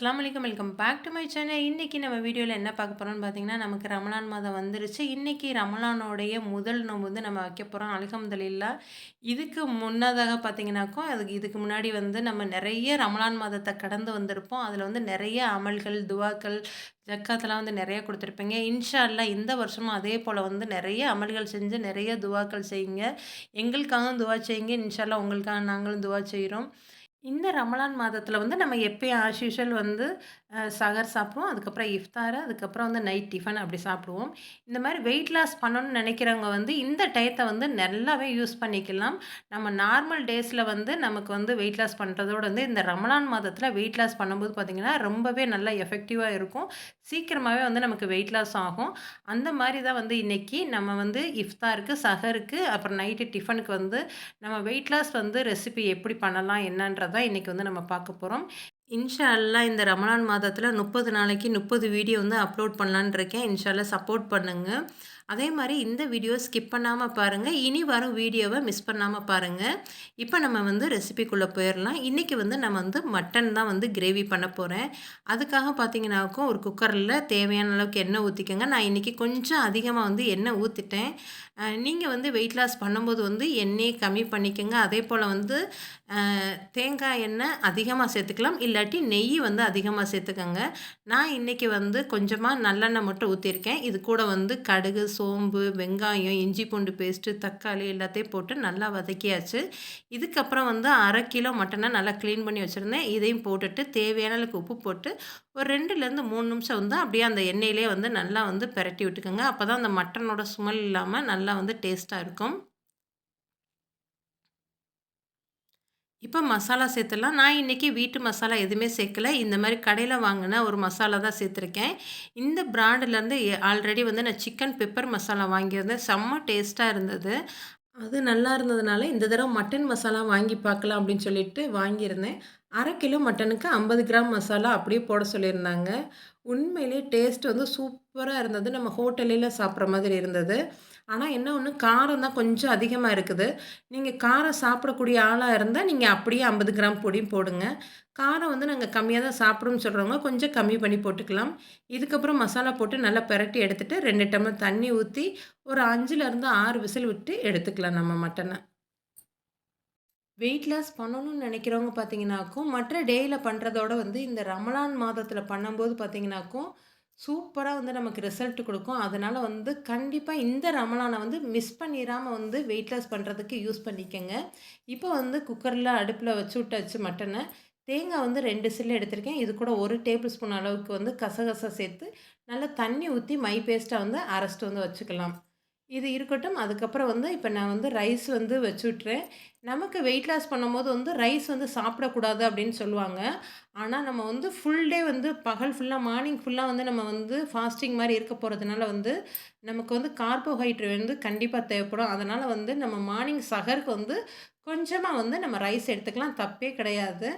அஸ்லாம் வலைக்கம் welcome back to my channel. இன்றைக்கி நம்ம வீடியோவில் என்ன பார்க்க போகிறோம்னு பார்த்தீங்கன்னா நமக்கு ரமலான் மாதம் வந்துருச்சு. இன்றைக்கி ரமலானோடைய முதல் நோம்பு வந்து நம்ம வைக்க போகிறோம் அல்ஹம்துலில்லா. இதுக்கு முன்னதாக பார்த்தீங்கன்னாக்கும் அதுக்கு இதுக்கு முன்னாடி வந்து நம்ம நிறைய ரமலான் மாதத்தை கடந்து வந்திருப்போம். அதில் வந்து நிறைய அமல்கள் துவாக்கள் ஜக்காத்தெல்லாம் வந்து நிறைய கொடுத்துருப்பீங்க. இன்ஷால்லா இந்த வருஷமும் அதே போல் வந்து நிறைய அமல்கள் செஞ்சு நிறைய துவாக்கள் செய்யுங்க. எங்களுக்காகவும் துவா செய்யுங்க. இன்ஷால்லா உங்களுக்காக நாங்களும் துவா செய்கிறோம் இந்த ரமலான் மாதத்தில் வந்து நம்ம எப்பயும் ஆஸ் யூஷுவல் வந்து அஹ், சகர் சாப்பிடுவோம். அதுக்கப்புறம் இஃப்தார் அதுக்கப்புறம் வந்து நைட் டிஃபன் அப்படி சாப்பிடுவோம். இந்த மாதிரி வெயிட் லாஸ் பண்ணணும்னு நினைக்கிறவங்க வந்து இந்த டயத்தை வந்து நல்லாவே யூஸ் பண்ணிக்கலாம். நம்ம நார்மல் டேஸில் வந்து நமக்கு வந்து வெயிட் லாஸ் பண்ணுறதோட வந்து இந்த ரமலான் மாதத்தில் வெயிட் லாஸ் பண்ணும்போது பார்த்திங்கன்னா ரொம்பவே நல்லா எஃபெக்டிவாக இருக்கும். சீக்கிரமாகவே வந்து நமக்கு வெயிட் லாஸ் ஆகும். அந்த மாதிரி தான் வந்து இன்றைக்கி நம்ம வந்து இஃப்தாருக்கு சகருக்கு அப்புறம் நைட்டு டிஃபனுக்கு வந்து நம்ம வெயிட் லாஸ் வந்து ரெசிபி எப்படி பண்ணலாம் தான் இன்றைக்கி வந்து நம்ம பார்க்க போகிறோம் இன்ஷா இந்த ரமலான் மாதத்தில் முப்பது நாளைக்கு முப்பது வீடியோ வந்து அப்லோட் பண்ணலான்னு இருக்கேன். இன்ஷால்லா சப்போர்ட் பண்ணுங்கள் அதே மாதிரி இந்த வீடியோ ஸ்கிப் பண்ணாமல் பாருங்கள் இனி வரும் வீடியோவை மிஸ் பண்ணாமல் பாருங்கள் இப்போ நம்ம வந்து ரெசிபிக்குள்ளே போயிடலாம் இன்றைக்கி வந்து நம்ம வந்து மட்டன் தான் வந்து கிரேவி பண்ண போகிறேன் அதுக்காக பார்த்தீங்கன்னாக்கும் ஒரு குக்கரில் தேவையான அளவுக்கு எண்ணெய் ஊற்றிக்கோங்க நான் இன்றைக்கி கொஞ்சம் அதிகமாக வந்து எண்ணெய் ஊற்றிட்டேன் நீங்கள் வந்து வெயிட் லாஸ் பண்ணும்போது வந்து எண்ணெயை கம்மி பண்ணிக்கோங்க. அதே போல் வந்து தேங்காய் எண்ணெய் அதிகமாக சேர்த்துக்கலாம். இல்லை இல்லாட்டி நெய் வந்து அதிகமாக சேர்த்துக்கோங்க நான் இன்றைக்கி வந்து கொஞ்சமாக நல்லெண்ணெய் மட்டும் ஊற்றிருக்கேன் இது கூட வந்து கடுகு சோம்பு வெங்காயம் இஞ்சி பூண்டு பேஸ்ட்டு தக்காளி எல்லாத்தையும் போட்டு நல்லா வதக்கியாச்சு. இதுக்கப்புறம் வந்து அரை கிலோ மட்டனை நல்லா க்ளீன் பண்ணி வச்சுருந்தேன். இதையும் போட்டுட்டு தேவையான அளவுக்கு உப்பு போட்டு ஒரு ரெண்டுலேருந்து மூணு நிமிஷம் வந்து அப்படியே அந்த எண்ணெயிலே வந்து நல்லா வந்து பிரட்டி விட்டுக்கோங்க. அப்போ தான் அந்த மட்டனோட ஸ்மெல் இல்லாமல் நல்லா வந்து டேஸ்ட்டாக இருக்கும். இப்போ மசாலா சேர்த்துடலாம். நான் இன்றைக்கி வீட்டு மசாலா எதுவுமே சேர்க்கல. இந்த மாதிரி கடையில் வாங்கின ஒரு மசாலா தான் சேர்த்துருக்கேன். இந்த பிராண்டுலேருந்து ஆல்ரெடி வந்து நான் சிக்கன் பெப்பர் மசாலா வாங்கியிருந்தேன். செம்ம டேஸ்ட்டாக இருந்தது. அது நல்லா இருந்ததுனால இந்த தடவை மட்டன் மசாலா வாங்கி பார்க்கலாம் அப்படின்னு சொல்லிட்டு வாங்கியிருந்தேன். அரை கிலோ மட்டனுக்கு ஐம்பது கிராம் மசாலா அப்படியே போட சொல்லியிருந்தாங்க. உண்மையிலே டேஸ்ட் வந்து சூப்பராக இருந்தது. நம்ம ஹோட்டலில் சாப்பிட்ற மாதிரி இருந்தது. ஆனால் என்ன ஒன்று காரம் தான் கொஞ்சம் அதிகமாக இருக்குது. நீங்கள் காரம் சாப்பிடக்கூடிய ஆளாக இருந்தால் நீங்கள் அப்படியே ஐம்பது கிராம் பொடியும் போடுங்க. காரம் வந்து நாங்கள் கம்மியாக தான் சாப்பிடும்னு சொல்கிறவங்க கொஞ்சம் கம்மி பண்ணி போட்டுக்கலாம். இதுக்கப்புறம் மசாலா போட்டு நல்லா பெரட்டி எடுத்துகிட்டு ரெண்டு டம்ளர் தண்ணி ஊற்றி ஒரு அஞ்சுலேருந்து ஆறு விசில் விட்டு எடுத்துக்கலாம் நம்ம மட்டனை. வெயிட் லாஸ் பண்ணணும்னு நினைக்கிறவங்க பார்த்தீங்கன்னாக்கும் மற்ற டேயில் பண்ணுறதோட வந்து இந்த ரமலான் மாதத்தில் பண்ணும்போது பார்த்தீங்கன்னாக்கும் சூப்பராக வந்து நமக்கு ரிசல்ட் கொடுக்கும். அதனால் வந்து கண்டிப்பாக இந்த ரமலானை வந்து மிஸ் பண்ணிடாமல் வந்து வெயிட் லாஸ் பண்ணுறதுக்கு யூஸ் பண்ணிக்கோங்க. இப்போ வந்து குக்கரில் அடுப்பில் வச்சு விட்டாச்சு மட்டனை தேங்காய் வந்து ரெண்டு சில்லு எடுத்திருக்கேன். இது கூட ஒரு டேபிள் ஸ்பூன் அளவுக்கு வந்து கசகசா சேர்த்து நல்லா தண்ணி ஊற்றி மை பேஸ்ட்டாக வந்து அரைச்சிட்டு வந்து வச்சுக்கலாம். இது இருக்கட்டும். அதுக்கப்புறம் வந்து இப்போ நான் வந்து ரைஸ் வந்து வச்சு விட்றேன் நமக்கு வெயிட் லாஸ் பண்ணும்போது வந்து ரைஸ் வந்து சாப்பிடக்கூடாது அப்படின்னு சொல்லுவாங்க. ஆனால் நம்ம வந்து ஃபுல் டே வந்து பகல் ஃபுல்லாக மார்னிங் ஃபுல்லாக வந்து நம்ம வந்து ஃபாஸ்டிங் மாதிரி இருக்க போகிறதுனால வந்து நமக்கு வந்து கார்போஹைட்ரேட் வந்து கண்டிப்பாக தேவைப்படும். அதனால் வந்து நம்ம மார்னிங் சகருக்கு வந்து கொஞ்சமாக வந்து நம்ம ரைஸ் எடுத்துக்கலாம். தப்பே கிடையாது.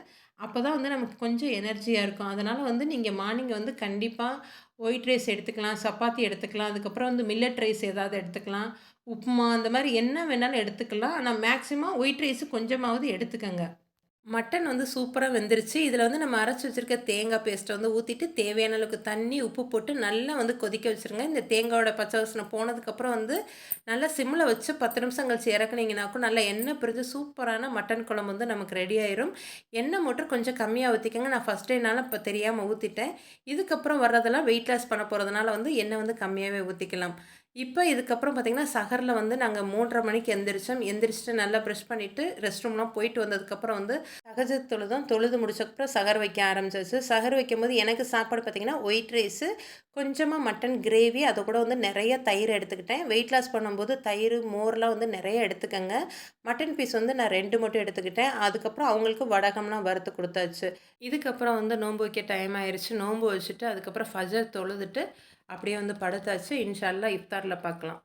அப்போ தான் வந்து நமக்கு கொஞ்சம் எனர்ஜியாக இருக்கும். அதனால் வந்து நீங்கள் மார்னிங் வந்து கண்டிப்பாக ஒயிட் ரைஸ் எடுத்துக்கலாம் சப்பாத்தி எடுத்துக்கலாம் அதுக்கப்புறம் வந்து மில்லட் ரைஸ் ஏதாவது எடுத்துக்கலாம் உப்புமா அந்த மாதிரி என்ன வேணாலும் எடுத்துக்கலாம். ஆனால் மேக்ஸிமம் ஒயிட் ரைஸு கொஞ்சமாவது எடுத்துக்கங்க. மட்டன் வந்து சூப்பராக வெந்துருச்சு. இதில் வந்து நம்ம அரைச்சி வச்சுருக்க தேங்காய் பேஸ்ட்டை வந்து ஊற்றிட்டு தேவையான அளவுக்கு தண்ணி உப்பு போட்டு நல்லா வந்து கொதிக்க வச்சுருங்க. இந்த தேங்காயோட பச்சை வாசனை போனதுக்கப்புறம் வந்து நல்லா சிம்மில் வச்சு பத்து நிமிஷம் கழிச்சு இறக்குனீங்கனாக்கும் நல்லா எண்ணெய் பிரிஞ்சு சூப்பரான மட்டன் குழம்பு வந்து நமக்கு ரெடி ஆயிரும். எண்ணெய் மட்டும் கொஞ்சம் கம்மியாக ஊற்றிக்கங்க நான் ஃபஸ்ட் டேனால இப்போ தெரியாமல் ஊற்றிட்டேன் இதுக்கப்புறம் வர்றதெல்லாம் வெயிட் லாஸ் பண்ண போகிறதுனால வந்து எண்ணெய் வந்து கம்மியாகவே ஊற்றிக்கலாம் இப்போ இதுக்கப்புறம் பார்த்திங்கன்னா சகரில் வந்து நாங்கள் மூன்றரை மணிக்கு எந்திரிச்சோம். எந்திரிச்சிட்டு நல்லா ப்ரெஷ் பண்ணிவிட்டு ரெஸ்ட் ரூம்லாம் போயிட்டு வந்ததுக்கப்புறம் வந்து சகஜ தொழுதும் தொழுது முடிச்சக்கப்புறம் சகர் வைக்க ஆரம்பிச்சாச்சு. சகர் வைக்கும்போது எனக்கு சாப்பாடு பார்த்திங்கன்னா ஒயிட் ரைஸு கொஞ்சமாக மட்டன் கிரேவி அதை கூட வந்து நிறைய தயிர் எடுத்துக்கிட்டேன். வெயிட் லாஸ் பண்ணும்போது தயிர் மோர்லாம் வந்து நிறைய எடுத்துக்கங்க. மட்டன் பீஸ் வந்து நான் ரெண்டு மட்டும் எடுத்துக்கிட்டேன். அதுக்கப்புறம் அவங்களுக்கு வடகம்லாம் வறுத்து கொடுத்தாச்சு. இதுக்கப்புறம் வந்து நோன்பு வைக்க டைம் ஆயிடுச்சு நோன்பு வச்சுட்டு அதுக்கப்புறம் ஃபஜர் தொழுதுட்டு அப்படியே வந்து படுத்தாச்சு இன்ஷால்லா இஃப்தாரில் பார்க்கலாம்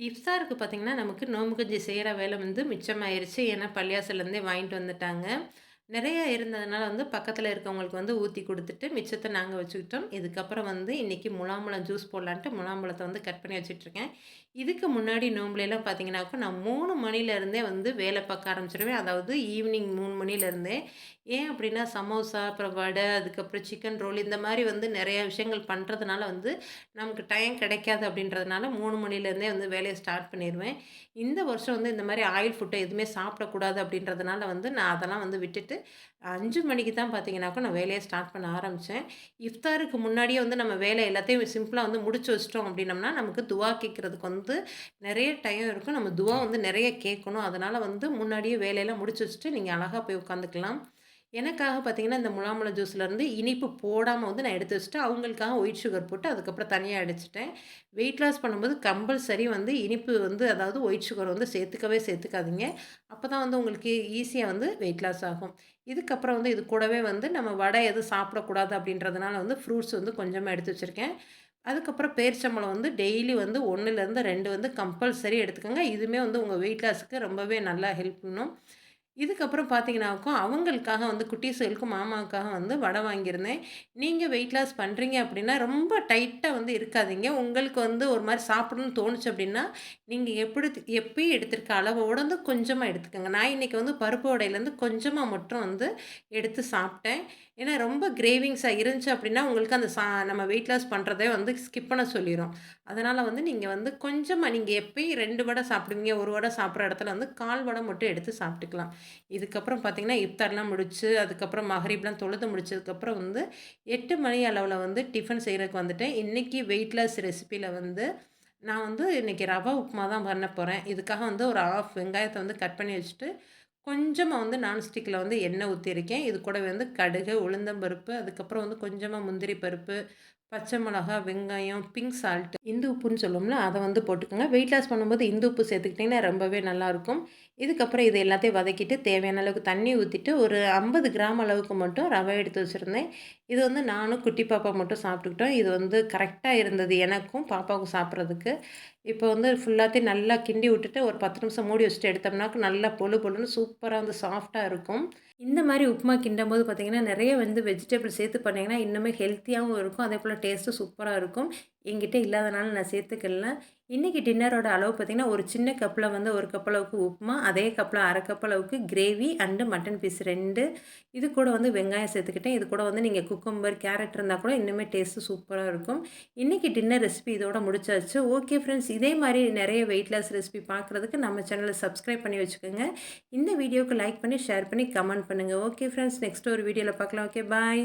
இஃப்தாருக்கு பார்த்திங்கன்னா நமக்கு நோம்பு கஞ்சி செய்கிற வேலை வந்து மிச்சமாயிருச்சு. ஏன்னா பள்ளியாசிலேருந்தே வாங்கிட்டு வந்துட்டாங்க. நிறைய இருந்ததுனால வந்து பக்கத்தில் இருக்கவங்களுக்கு வந்து ஊற்றி கொடுத்துட்டு மிச்சத்தை நாங்கள் வச்சுக்கிட்டோம். இதுக்கப்புறம் வந்து இன்றைக்கி முலாம்பழம் ஜூஸ் போடலான்ட்டு முலாம்பழத்தை வந்து கட் பண்ணி வச்சுட்ருக்கேன். இதுக்கு முன்னாடி நோம்புலாம் பார்த்தீங்கன்னாக்கா நான் மூணு மணிலேருந்தே வந்து வேலை பார்க்க ஆரம்பிச்சிடுவேன் அதாவது ஈவினிங் மூணு மணிலேருந்தே ஏன் அப்படின்னா சமோசா அப்புறம் வடை அதுக்கப்புறம் சிக்கன் ரோல் இந்த மாதிரி வந்து நிறையா விஷயங்கள் பண்ணுறதுனால வந்து நமக்கு டைம் கிடைக்காது அப்படின்றதுனால மூணு மணிலேருந்தே வந்து வேலையை ஸ்டார்ட் பண்ணிடுவேன் இந்த வருஷம் வந்து இந்த மாதிரி ஆயில் ஃபுட்டை எதுவுமே சாப்பிடக்கூடாது அப்படின்றதுனால வந்து நான் அதெல்லாம் வந்து விட்டுட்டு அஞ்சு மணிக்கு தான் பார்த்தீங்கன்னாக்கா நான் வேலையை ஸ்டார்ட் பண்ண ஆரம்பித்தேன் இஃப்தாருக்கு முன்னாடியே வந்து நம்ம வேலை எல்லாத்தையும் சிம்பிளாக வந்து முடிச்சு வச்சிட்டோம் அப்படின்னம்னா நமக்கு துவா கேட்குறதுக்கு வந்து நிறைய டைம் இருக்கும். நம்ம துவா வந்து நிறைய கேட்கணும். அதனால் வந்து முன்னாடியே வேலையெல்லாம் முடிச்சு வச்சுட்டு நீங்கள் அழகாக போய் உட்காந்துக்கலாம். எனக்காக பார்த்தீங்கன்னா இந்த முலாம்பழ ஜூஸ்லேருந்து இனிப்பு போடாமல் வந்து நான் எடுத்து வச்சுட்டேன் அவங்களுக்காக ஒயிட் சுகர் போட்டு அதுக்கப்புறம் தனியாக அடிச்சிட்டேன். வெயிட் லாஸ் பண்ணும்போது கம்பல்சரி வந்து இனிப்பு வந்து அதாவது ஒயிட் சுகர் வந்து சேர்த்துக்கவே சேர்த்துக்காதீங்க. அப்போ தான் வந்து உங்களுக்கு ஈஸியாக வந்து வெயிட் லாஸ் ஆகும். இதுக்கப்புறம் வந்து இது கூடவே வந்து நம்ம வடை எதுவும் சாப்பிடக்கூடாது அப்படின்றதுனால வந்து ஃப்ரூட்ஸ் வந்து கொஞ்சமாக எடுத்து வச்சுருக்கேன். அதுக்கப்புறம் பேரிச்சம்பளம் வந்து டெய்லி வந்து ஒன்றுலேருந்து ரெண்டு வந்து கம்பல்சரி எடுத்துக்கோங்க. இதுவுமே வந்து உங்கள் வெயிட் லாஸுக்கு ரொம்பவே நல்லா ஹெல்ப் பண்ணும். இதுக்கப்புறம் பார்த்தீங்கன்னாக்கும் அவங்களுக்காக வந்து குட்டீஸுகளுக்கும் மாமாவுக்காக வந்து வடை வாங்கியிருந்தேன். நீங்கள் வெயிட் லாஸ் பண்ணுறீங்க அப்படின்னா ரொம்ப டைட்டாக வந்து இருக்காதீங்க. உங்களுக்கு வந்து ஒரு மாதிரி சாப்பிடணும்னு தோணுச்சு அப்படின்னா நீங்கள் எப்படி எப்பயும் எடுத்திருக்க அளவோட வந்து கொஞ்சமாக எடுத்துக்கோங்க. நான் இன்றைக்கி வந்து பருப்பு வடையிலேருந்து கொஞ்சமாக மட்டும் வந்து எடுத்து சாப்பிட்டேன். ஏன்னா ரொம்ப கிரேவிங்ஸாக இருந்துச்சு அப்படின்னா உங்களுக்கு அந்த சா நம்ம வெயிட் லாஸ் பண்ணுறதே வந்து ஸ்கிப் பண்ண சொல்லிடும் அதனால் வந்து நீங்கள் வந்து கொஞ்சமாக நீங்கள் எப்பயும் ரெண்டு வடை சாப்பிடுவீங்க ஒரு வடை சாப்பிட்ற இடத்துல வந்து கால் வடை மட்டும் எடுத்து சாப்பிட்டுக்கலாம். இதுக்கப்புறம் பார்த்திங்கன்னா இஃப்தார்லாம் முடிச்சு அதுக்கப்புறம் மஹரீப்லாம் தொழுது முடிச்சதுக்கப்புறம் வந்து எட்டு மணி அளவில் வந்து டிஃபன் செய்கிறதுக்கு வந்துட்டேன். இன்றைக்கி வெயிட் லாஸ் ரெசிப்பியில் வந்து நான் வந்து இன்றைக்கி ரவா உப்புமா தான் பண்ண போகிறேன் இதுக்காக வந்து ஒரு ஆஃப் வெங்காயத்தை வந்து கட் பண்ணி வச்சுட்டு கொஞ்சமாக வந்து நான்ஸ்டிக்கில் வந்து எண்ணெய் ஊற்றிருக்கேன் இது கூட வந்து கடுகு உளுந்தம்பருப்பு அதுக்கப்புறம் வந்து கொஞ்சமாக முந்திரி பருப்பு பச்சை மிளகா வெங்காயம் பிங்க் சால்ட் இந்து உப்புன்னு சொல்லுவோம்ல அதை வந்து போட்டுக்கோங்க. வெயிட் லாஸ் பண்ணும்போது இந்து உப்பு சேர்த்துக்கிட்டிங்கன்னா ரொம்பவே நல்லாயிருக்கும் இதுக்கப்புறம் இது எல்லாத்தையும் வதக்கிட்டு தேவையான அளவுக்கு தண்ணி ஊற்றிட்டு ஒரு ஐம்பது கிராம் அளவுக்கு மட்டும் ரவை எடுத்து வச்சுருந்தேன். இது வந்து நானும் குட்டி பாப்பா மட்டும் சாப்பிட்டுக்கிட்டோம். இது வந்து கரெக்டாக இருந்தது எனக்கும் பாப்பாவுக்கும் சாப்பிட்றதுக்கு. இப்போ வந்து ஃபுல்லாத்தையும் நல்லா கிண்டி விட்டுட்டு ஒரு பத்து நிமிஷம் மூடி வச்சுட்டு எடுத்தோம்னாக்கு நல்லா பொழு பொழுன்னு சூப்பராக வந்து சாஃப்டாக இருக்கும். இந்த மாதிரி உப்புமா கிண்டும் போது பார்த்திங்கன்னா நிறைய வந்து வெஜிடபிள் சேர்த்து பண்ணிங்கன்னா இன்னுமே ஹெல்த்தியாகவும் இருக்கும். அதே போல் டேஸ்ட்டும் சூப்பராக இருக்கும். என்கிட்ட இல்லாதனால நான் சேர்த்துக்கல. இன்றைக்கி டின்னரோட அளவு பார்த்திங்கன்னா ஒரு சின்ன கப்பில் வந்து ஒரு கப் அளவுக்கு உப்புமா அதே கப்பில் அரை கப் அளவுக்கு கிரேவி அண்டு மட்டன் பீஸ் ரெண்டு. இது கூட வந்து வெங்காயம் சேர்த்துக்கிட்டேன். இது கூட வந்து நீங்கள் குக்கம்பர் கேரட் இருந்தால் கூட இன்னுமே டேஸ்ட்டு சூப்பராக இருக்கும். இன்றைக்கி டின்னர் ரெசிபி இதோட முடிச்சாச்சு. ஓகே ஃப்ரெண்ட்ஸ் இதே மாதிரி நிறைய வெயிட் லாஸ் ரெசிபி பார்க்குறதுக்கு நம்ம சேனலை சப்ஸ்கிரைப் பண்ணி வச்சுக்கோங்க. இந்த வீடியோவுக்கு லைக் பண்ணி ஷேர் பண்ணி கமெண்ட் பண்ணுங்கள் ஓகே ஃப்ரெண்ட்ஸ் நெக்ஸ்ட் ஒரு வீடியோவில் பார்க்கலாம் ஓகே பாய்